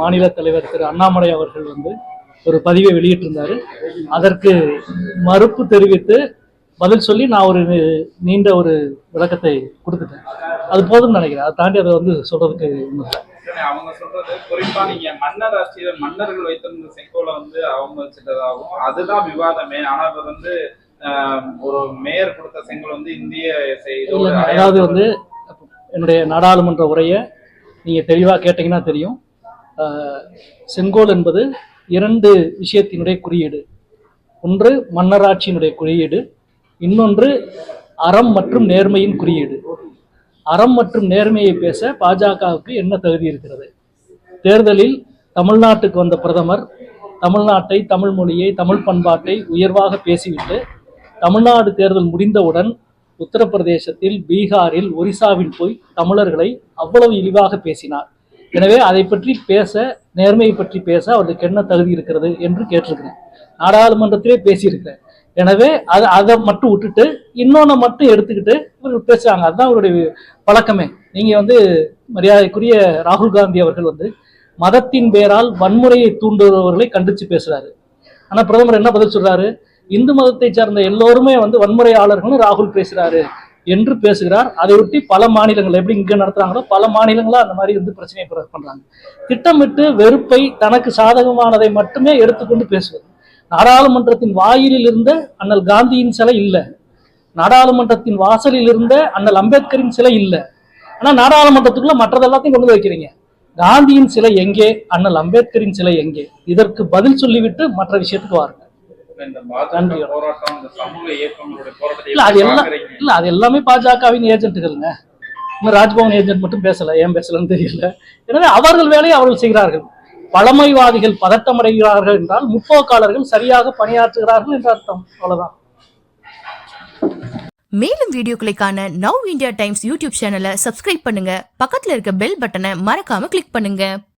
மாநில தலைவர் திரு அண்ணாமலை அவர்கள் வந்து ஒரு பதிவை வெளியிட்டிருந்தாரு. அதற்கு மறுப்பு தெரிவித்து பதில் சொல்லி நான் ஒரு நீண்ட ஒரு விளக்கத்தை கொடுத்துட்டேன். அது போதும்னு நினைக்கிறேன். அதை தாண்டி அதை வந்து சொல்றதுக்கு அவங்க சொல்றது குறிப்பா நீங்க மன்னர் ஆட்சியில் மன்னர்கள் வைத்திருந்த செங்கோலை வந்து அவங்க வச்சுட்டதாகவும் அதுதான் விவாதமே. ஆனா இவர் வந்து ஒரு மேயர் கொடுத்த செங்கோல் வந்து இந்திய அதாவது வந்து என்னுடைய நாடாளுமன்ற உரையை நீங்க தெளிவா கேட்டீங்கன்னா தெரியும். செங்கோல் என்பது இரண்டு விஷயத்தினுடைய குறியீடு. ஒன்று மன்னராட்சியினுடைய குறியீடு இன்னொன்று அறம் மற்றும் நேர்மையின் குறியீடு. அறம் மற்றும் நேர்மையை பேச பாஜகவுக்கு என்ன தகுதி இருக்கிறது? தேர்தலில் தமிழ்நாட்டுக்கு வந்த பிரதமர் தமிழ்நாட்டை தமிழ் மொழியை தமிழ் பண்பாட்டை உயர்வாக பேசிவிட்டு தமிழ்நாடு தேர்தல் முடிந்தவுடன் உத்தரப்பிரதேசத்தில் பீகாரில் ஒரிசாவில் போய் தமிழர்களை அவ்வளவு இழிவாக பேசினார். எனவே அதை பற்றி பேச நேர்மையை பற்றி பேச அவருக்கு என்ன தகுதி இருக்கிறது என்று கேட்டிருக்கிறேன். நாடாளுமன்றத்திலே பேசியிருக்கிறேன். எனவே அதை அதை மட்டும் விட்டுட்டு இன்னொன்று மட்டும் எடுத்துக்கிட்டு இவர்கள் பேசுறாங்க. அதுதான் அவருடைய பழக்கமே. நீங்க வந்து மரியாதைக்குரிய ராகுல் காந்தி அவர்கள் வந்து மதத்தின் பேரால் வன்முறையை தூண்டுபவர்களை கண்டிச்சு பேசுறாரு. ஆனா பிரதமர் என்ன பதில் சொல்றாரு? இந்து மதத்தை சார்ந்த எல்லோருமே வந்து வன்முறையாளர்கள்னு ராகுல் பேசுறாரு. என்று பேசுகிறார். அதை ஒட்டி பல மாநிலங்கள் எப்படி இங்கே நடத்துறாங்களோ பல மாநிலங்களா அந்த மாதிரி வந்து பிரச்சனையை பிர- பண்றாங்க. திட்டமிட்டு வெறுப்பை தனக்கு சாதகமானதை மட்டுமே எடுத்துக்கொண்டு பேசுவது. நாடாளுமன்றத்தின் வாயிலில் இருந்த அண்ணல் காந்தியின் சிலை இல்லை. நாடாளுமன்றத்தின் வாசலில் இருந்த அண்ணல் அம்பேத்கரின் சிலை இல்லை. ஆனா நாடாளுமன்றத்துக்குள்ள மற்றது எல்லாத்தையும் கொண்டு வைக்கிறீங்க. காந்தியின் சிலை எங்கே? அண்ணல் அம்பேத்கரின் சிலை எங்கே? இதற்கு பதில் சொல்லிவிட்டு மற்ற விஷயத்துக்கு வாருங்க. இல்ல அது எல்லாம்? இல்ல அது எல்லாமே பாஜகவின் ஏஜென்ட்டுகள்ங்க. இன்னும் ராஜ்பவன் ஏஜென்ட் மட்டும் பேசல ஏன் பேசலன்னு தெரியல. எனவே அவர்கள் வேலையை அவர்கள் செய்கிறார்கள். பழமைவாதிகள் பதட்டமடைகிறார்கள் என்றால் முற்போக்காளர்கள் சரியாக பணியாற்றுகிறார்கள் என்ற அர்த்தம். அவ்வளவுதான். மேலும் வீடியோக்களை காண நவ் இந்தியா டைம்ஸ் யூடியூப் சேனலை சப்ஸ்கிரைப் பண்ணுங்க. பக்கத்துல இருக்க பெல் பட்டனை மறக்காம கிளிக் பண்ணுங்க.